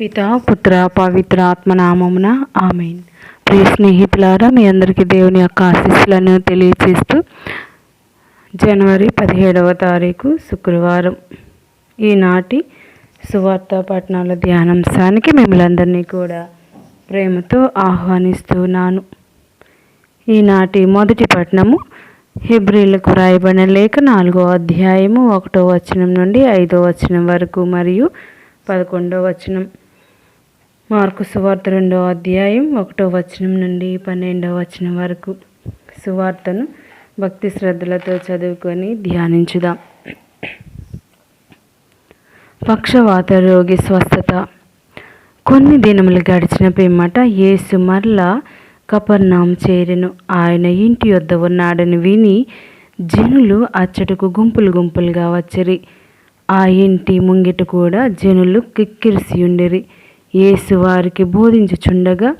పిత పుత్ర పవిత్ర ఆత్మనామమున ఆమెన్. ప్రియ స్నేహితులారా మీ అందరికీ దేవుని యొక్క ఆశీస్సులను తెలియచేస్తూ జనవరి పదిహేడవ తారీఖు శుక్రవారం ఈనాటి సువార్త పట్టణాల ధ్యానాంశానికి మిమ్మల్ని కూడా ప్రేమతో ఆహ్వానిస్తున్నాను. ఈనాటి మొదటి పట్టణము హిబ్రిలకు రాయబడిన లేఖ నాలుగో అధ్యాయము ఒకటో వచనం నుండి ఐదో వచనం వరకు మరియు పదకొండో వచనం. మార్కు సువార్త రెండవ అధ్యాయం ఒకటో వచనం నుండి పన్నెండవ వచనం వరకు. సువార్తను భక్తి శ్రద్ధలతో చదువుకొని ధ్యానించుదాం. పక్షవాత రోగి స్వస్థత. కొన్ని దినములు గడిచిన పిమ్మట యేసు మరలా కపర్నాం చేరెను. ఆయన ఇంటి యొద్ద ఉన్నాడని విని జనులు అచ్చటకు గుంపులు గుంపులుగా వచ్చిరి. ఆ ఇంటి ముంగిట కూడా జనులు కిక్కిరిసి ఉండిరి యేసు వారికి బోధించుచుండగా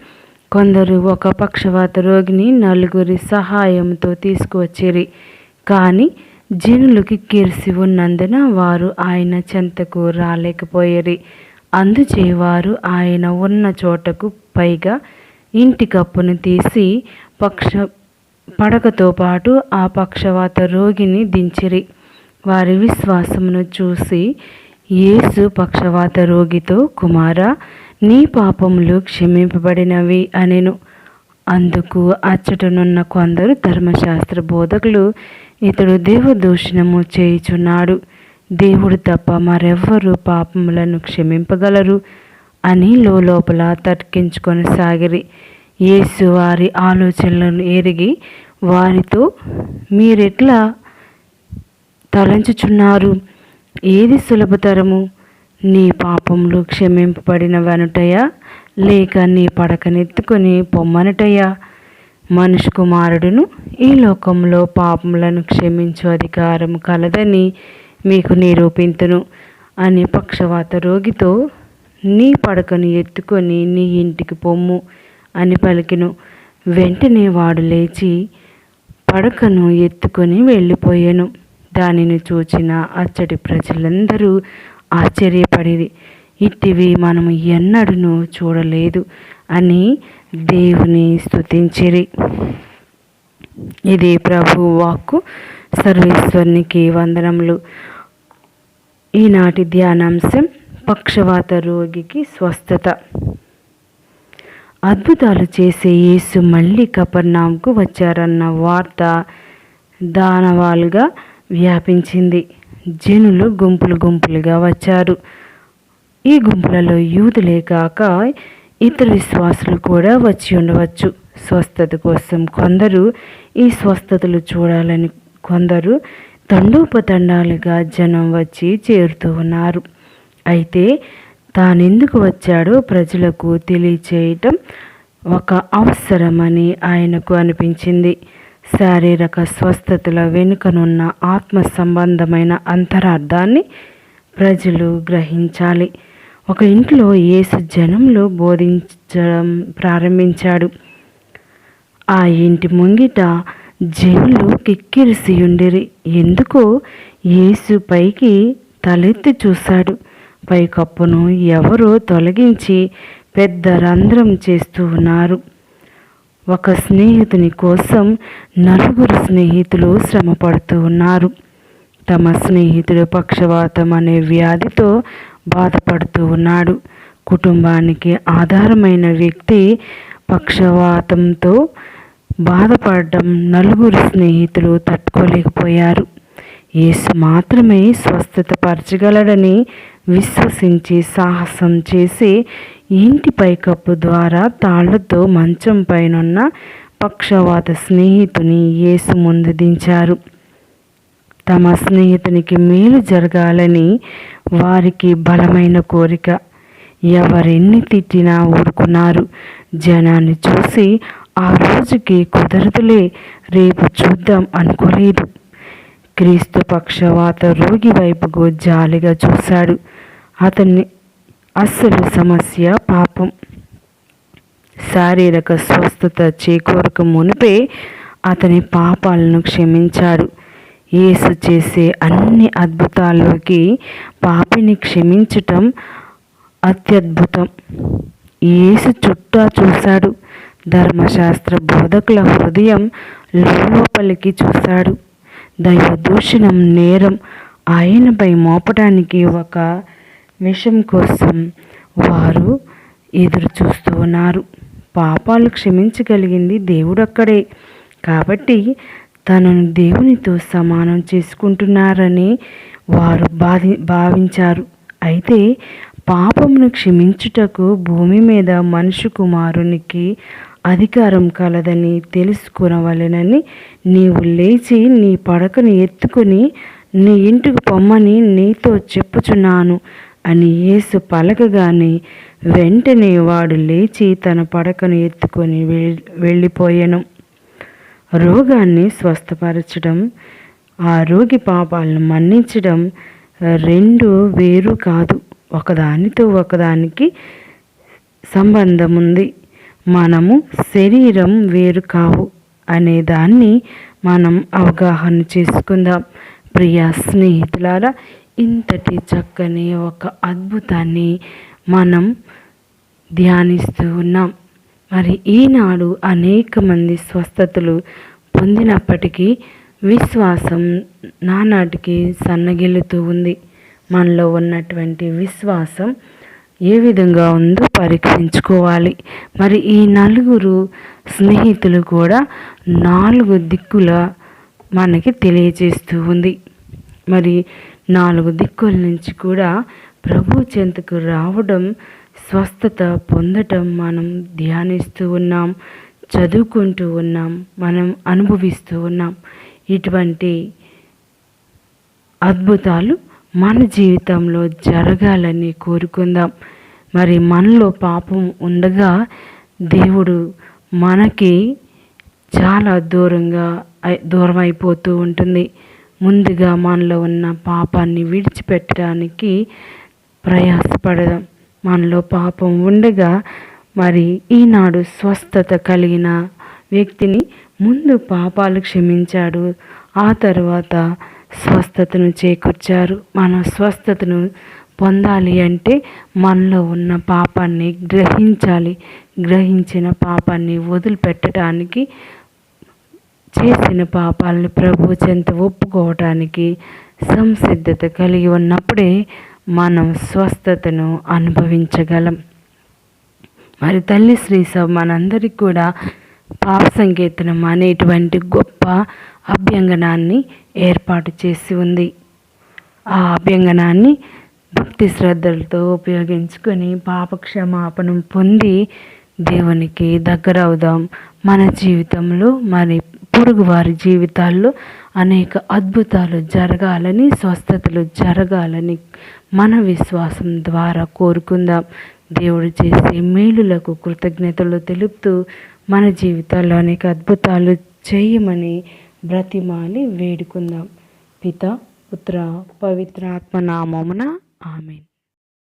కొందరు ఒక పక్షవాత రోగిని నలుగురి సహాయంతో తీసుకువచ్చిరి. కానీ జనులు కిక్కిరిసి ఉన్నందున వారు ఆయన చెంతకు రాలేకపోయేరి. అందుచే వారు ఆయన ఉన్న చోటకు పైగా ఇంటి కప్పును తీసి పక్ష పడకతో పాటు ఆ పక్షవాత రోగిని దించిరి. వారి విశ్వాసమును చూసి యేసు పక్షవాత రోగితో కుమార నీ పాపములు క్షమింపబడినవి అనెను. అందుకు అచ్చటనున్న కొందరు ధర్మశాస్త్ర బోధకులు ఇతడు దేవదూషణము చేయుచున్నాడు. దేవుడు తప్ప మరెవ్వరూ పాపములను క్షమింపగలరు అని లోపల తట్కించుకొని సాగిరి. యేసు వారి ఆలోచనలను ఎరిగి వారితో మీరెట్లా తలంచుచున్నారు? ఏది సులభతరము? నీ పాపములు క్షమింపబడినవనుటయా లేక నీ పడకనెత్తుకుని పొమ్మనుటయా? మనుషు కుమారుడును ఈ లోకంలో పాపములను క్షమించు అధికారం కలదని మీకు నిరూపింతును. అని పక్షవాత రోగితో నీ పడకను ఎత్తుకొని నీ ఇంటికి పొమ్ము అని పలికిను. వెంటనే వాడు లేచి పడకను ఎత్తుకొని వెళ్ళిపోయాను. దానిని చూచిన అచ్చటి ప్రజలందరూ ఆశ్చర్యపడిరి. ఇట్టివి మనము ఎన్నడూ చూడలేదు అని దేవుని స్థుతించిరి ఇది ప్రభు వాక్కు సర్వేశ్వరునికి వందనములు. ఈనాటి ధ్యానాంశం పక్షవాత రోగికి స్వస్థత. అద్భుతాలు చేసే యేసు మళ్ళీ కపర్నాంకు వచ్చారన్న వార్త దానవాలుగా వ్యాపించింది. జనులు గుంపులు గుంపులుగా వచ్చారు. ఈ గుంపులలో యూదులే కాక ఇతర విశ్వాసులు కూడా వచ్చి ఉండవచ్చు. స్వస్థత కోసం కొందరు ఈ స్వస్థతలు చూడాలని కొందరు తండోపతండాలుగా జనం వచ్చి చేరుతూ ఉన్నారు. అయితే తానెందుకు వచ్చాడో ప్రజలకు తెలియచేయటం ఒక అవసరమని ఆయనకు అనిపించింది. శారీరక స్వస్థతల వెనుకనున్న ఆత్మ సంబంధమైన అంతరార్థాన్ని ప్రజలు గ్రహించాలి. ఒక ఇంట్లో యేసు జనంలో బోధించడం ప్రారంభించాడు. ఆ ఇంటి ముంగిట జనులు కిక్కిరిసి ఉండిరి ఎందుకో యేసు పైకి తలెత్తి చూశాడు. పైకప్పును ఎవరో తొలగించి పెద్ద రంధ్రం చేస్తూ ఉన్నారు. ఒక స్నేహితుని కోసం నలుగురు స్నేహితులు శ్రమ పడుతూ ఉన్నారు. తమ స్నేహితుడు పక్షవాతం అనే వ్యాధితో బాధపడుతూ ఉన్నాడు. కుటుంబానికి ఆధారమైన వ్యక్తి పక్షవాతంతో బాధపడడం నలుగురు స్నేహితులు తట్టుకోలేకపోయారు. యేసు మాత్రమే స్వస్థత పరచగలడని విశ్వసించి సాహసం చేసి ఇంటి పైకప్పు ద్వారా తాళ్ళతో మంచం పైనున్న పక్షవాత స్నేహితుని యేసు ముందు దించారు. తమ స్నేహితునికి మేలు జరగాలని వారికి బలమైన కోరిక. ఎవరెన్ని తిట్టినా ఊరుకున్నారు. జనాన్ని చూసి ఆ రోజుకి కుదరదులే రేపు చూద్దాం అనుకోలేదు. క్రీస్తు పక్షవాత రోగి వైపుకు జాలిగా చూశాడు. అతన్ని అస్సలు సమస్య పాపం. శారీరక స్వస్థత చేకూరక మునిపే అతని పాపాలను క్షమించాడు యేసు చేసే అన్ని అద్భుతాల్లోకి పాపిని క్షమించటం అత్యద్భుతం. యేసు చుట్టా చూశాడు. ధర్మశాస్త్ర బోధకుల హృదయం లోపలికి చూశాడు. దైవ దూషణం నేరం ఆయనపై మోపడానికి ఒక విషం కోసం వారు ఎదురు చూస్తూ ఉన్నారు. పాపాలు క్షమించగలిగింది దేవుడొక్కడే. కాబట్టి తనను దేవునితో సమానం చేసుకుంటున్నారని వారు బాధి భావించారు. అయితే పాపమును క్షమించుటకు భూమి మీద మనుషు కుమారునికి అధికారం కలదని తెలుసుకునవలెనని నీవు లేచి నీ పడకను ఎత్తుకొని నీ ఇంటికి పొమ్మని నీతో చెప్పుచున్నాను. అని యేసు పలకగానే వెంటనే వాడు లేచి తన పడకను ఎత్తుకొని వెళ్ళిపోయాను. రోగాన్ని స్వస్థపరచడం ఆ రోగి పాపాలను మన్నించడం రెండు వేరు కాదు. ఒకదానితో ఒకదానికి సంబంధం ఉంది మనము శరీరం వేరు కావు అనే దాన్ని మనం అవగాహన చేసుకుందాం. ప్రియ స్నేహితులారా ఇంతటి చక్కని ఒక అద్భుతాన్ని మనం ధ్యానిస్తూ ఉన్నాం. మరి ఈనాడు అనేక మంది స్వస్థతలు పొందినప్పటికీ విశ్వాసం నానాటికి సన్నగిల్లుతూ ఉంది. మనలో ఉన్నటువంటి విశ్వాసం ఏ విధంగా ఉందో పరీక్షించుకోవాలి. మరి ఈ నలుగురు స్నేహితులు కూడా నాలుగు దిక్కుల మనకి తెలియజేస్తూ ఉంది. మరి నాలుగు దిక్కుల నుంచి కూడా ప్రభు చెంతకు రావడం స్వస్థత పొందటం మనం ధ్యానిస్తూ ఉన్నాం చదువుకుంటూ ఉన్నాం మనం అనుభవిస్తూ ఉన్నాం. ఇటువంటి అద్భుతాలు మన జీవితంలో జరగాలని కోరుకుందాం. మరి మనలో పాపం ఉండగా దేవుడు మనకి చాలా దూరంగా దూరం అయిపోతూ ఉంటుంది. ముందుగా మనలో ఉన్న పాపాన్ని విడిచిపెట్టడానికి ప్రయాసపడదాం. మనలో పాపం ఉండగా మరి ఈనాడు స్వస్థత కలిగిన వ్యక్తిని ముందు పాపాలు క్షమించాడు. ఆ తర్వాత స్వస్థతను చేకూర్చారు. మన స్వస్థతను పొందాలి అంటే మనలో ఉన్న పాపాన్ని గ్రహించాలి. గ్రహించిన పాపాన్ని వదిలిపెట్టడానికి చేసిన పాపాలను ప్రభు చెంత ఒప్పుకోవటానికి సంసిద్ధత కలిగి ఉన్నప్పుడే మనం స్వస్థతను అనుభవించగలం. మరి తల్లి శ్రీసభ మనందరికీ కూడా పాప సంకీర్తనం అనేటువంటి గొప్ప అభ్యంగనాన్ని ఏర్పాటు చేసి ఉంది. ఆ అభ్యంగనాన్ని భక్తి శ్రద్ధలతో ఉపయోగించుకొని పాపక్షమాపణం పొంది దేవునికి దగ్గర అవుదాం మన జీవితంలో మరి పొరుగు వారి జీవితాల్లో అనేక అద్భుతాలు జరగాలని స్వస్థతలు జరగాలని మన విశ్వాసం ద్వారా కోరుకుందాం. దేవుడు చేసే మేలులకు కృతజ్ఞతలు తెలుపుతూ మన జీవితాల్లో అనేక అద్భుతాలు చేయమని బ్రతిమాలి వేడుకుందాం. పిత పుత్ర పవిత్రాత్మ నామమున ఆమెన్.